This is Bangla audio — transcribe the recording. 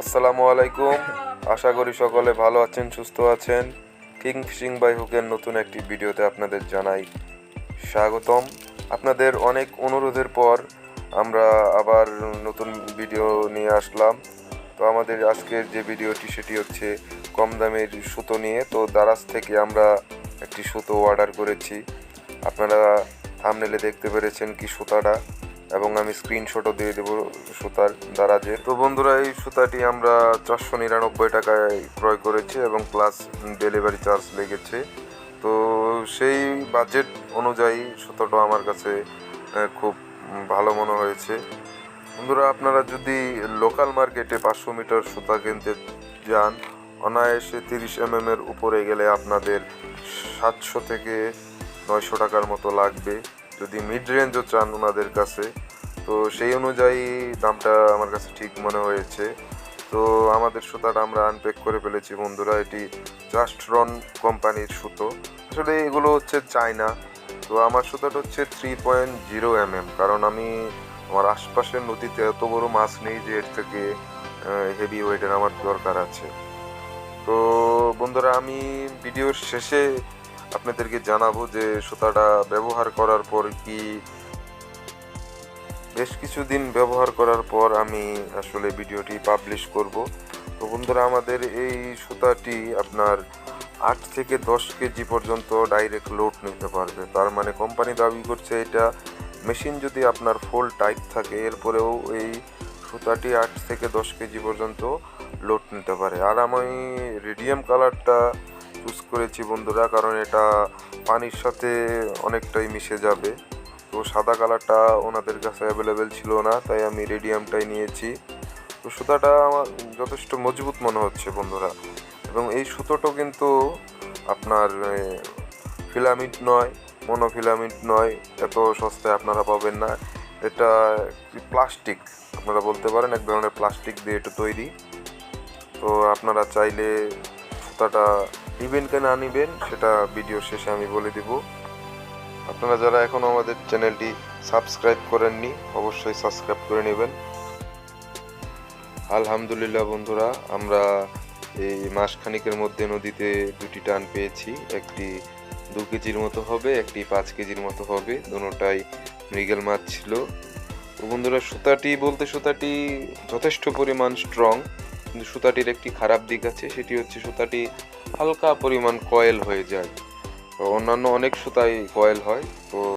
আসসালামু আলাইকুম। আশা করি সকলে ভালো আছেন, সুস্থ আছেন। কিং ফিশিং বাই হুকের নতুন একটি ভিডিওতে আপনাদের জানাই স্বাগতম। আপনাদের অনেক অনুরোধের পর আমরা আবার নতুন ভিডিও নিয়ে আসলাম। তো আমাদের আজকের যে ভিডিওটি, সেটি হচ্ছে কম দামের সুতো নিয়ে। তো দারাজ থেকে আমরা একটি সুতো অর্ডার করেছি। আপনারা থামনেলে দেখতে পেরেছেন কি সুতাটা। এবং আমি স্ক্রিনশটও দিয়ে দেবো সুতার দারাজের তো বন্ধুরা, এই সুতাটি আমরা চারশো নিরানব্বই টাকায় ক্রয় করেছি এবং প্লাস ডেলিভারি চার্জ লেগেছে। তো সেই বাজেট অনুযায়ী সুতাটা আমার কাছে খুব ভালো মনে হয়েছে। বন্ধুরা, আপনারা যদি লোকাল মার্কেটে পাঁচশো মিটার সুতা কিনতে যান, অনায়াসে তিরিশ এম এর উপরে গেলে আপনাদের সাতশো থেকে নয়শো টাকার মতো লাগবে। যদি মিড রেঞ্জও চান ওনাদের কাছে, তো সেই অনুযায়ী দামটা আমার কাছে ঠিক মনে হয়েছে। তো আমাদের সুতাটা আমরা আনপ্যাক করে ফেলেছি বন্ধুরা, এটি জাস্ট রন কোম্পানির সুতো। আসলে এগুলো হচ্ছে চায়না, তো আমার সুতাটা হচ্ছে three point zero M M কারণ আমি আমার আশপাশের নদীতে এত বড় মাছ নেই যে এর থেকে হেভি ওয়েটের আমার দরকার আছে। তো বন্ধুরা, আমি ভিডিওর শেষে আপনাদেরকে জানাব যে সুতাটা ব্যবহার করার পর কি বেশ কিছুদিন ব্যবহার করার পর আমি আসলে ভিডিওটি পাবলিশ করব। তো বন্ধুরা, আমাদের এই সুতাটি আপনার আট থেকে দশ কেজি পর্যন্ত ডাইরেক্ট লোড নিতে পারবে। তার মানে কোম্পানি দাবি করছে এটা মেশিন যদি আপনার ফুল টাইট থাকে, এরপরেও এই সুতাটি আট থেকে দশ কেজি পর্যন্ত লোড নিতে পারে। আর আমি রেডিয়াম কালারটা চুজ করেছি বন্ধুরা, কারণ এটা পানির সাথে অনেকটাই মিশে যাবে। তো সাদা কালারটা ওনাদের কাছে অ্যাভেলেবেল ছিল না, তাই আমি রেডিয়ামটাই নিয়েছি। তো সুতাটা আমার যথেষ্ট মজবুত মনে হচ্ছে বন্ধুরা। এবং এই সুতোটাও কিন্তু আপনার ফিলামেন্ট নয় মনোফিলামেন্ট নয়, এত সস্তায় আপনারা পাবেন না। এটা প্লাস্টিক আপনারা বলতে পারেন, এক ধরনের প্লাস্টিক দিয়ে এটা তৈরি। তো আপনারা চাইলে সুতাটা নিবেন কে না নিবেন, সেটা ভিডিও শেষে আমি বলে দিব। আপনারা যারা এখনও আমাদের চ্যানেলটি সাবস্ক্রাইব করেননি, অবশ্যই সাবস্ক্রাইব করে নেবেন। আলহামদুলিল্লাহ বন্ধুরা, আমরা এই মাসখানিকের মধ্যে নদীতে দুটি টান পেয়েছি। একটি দু কেজির মতো হবে, একটি পাঁচ কেজির মতো হবে দুটোটাই মৃগেল মাছ ছিল। তো বন্ধুরা, সুতাটি বলতে সুতাটি যথেষ্ট পরিমাণ স্ট্রং কিন্তু সুতাটির একটি খারাপ দিক আছে, সেটি হচ্ছে সুতাটি হালকা পরিমাণ কয়েল হয়ে যায়। অন্যান্য অনেক সুতাই কয়েল হয় তো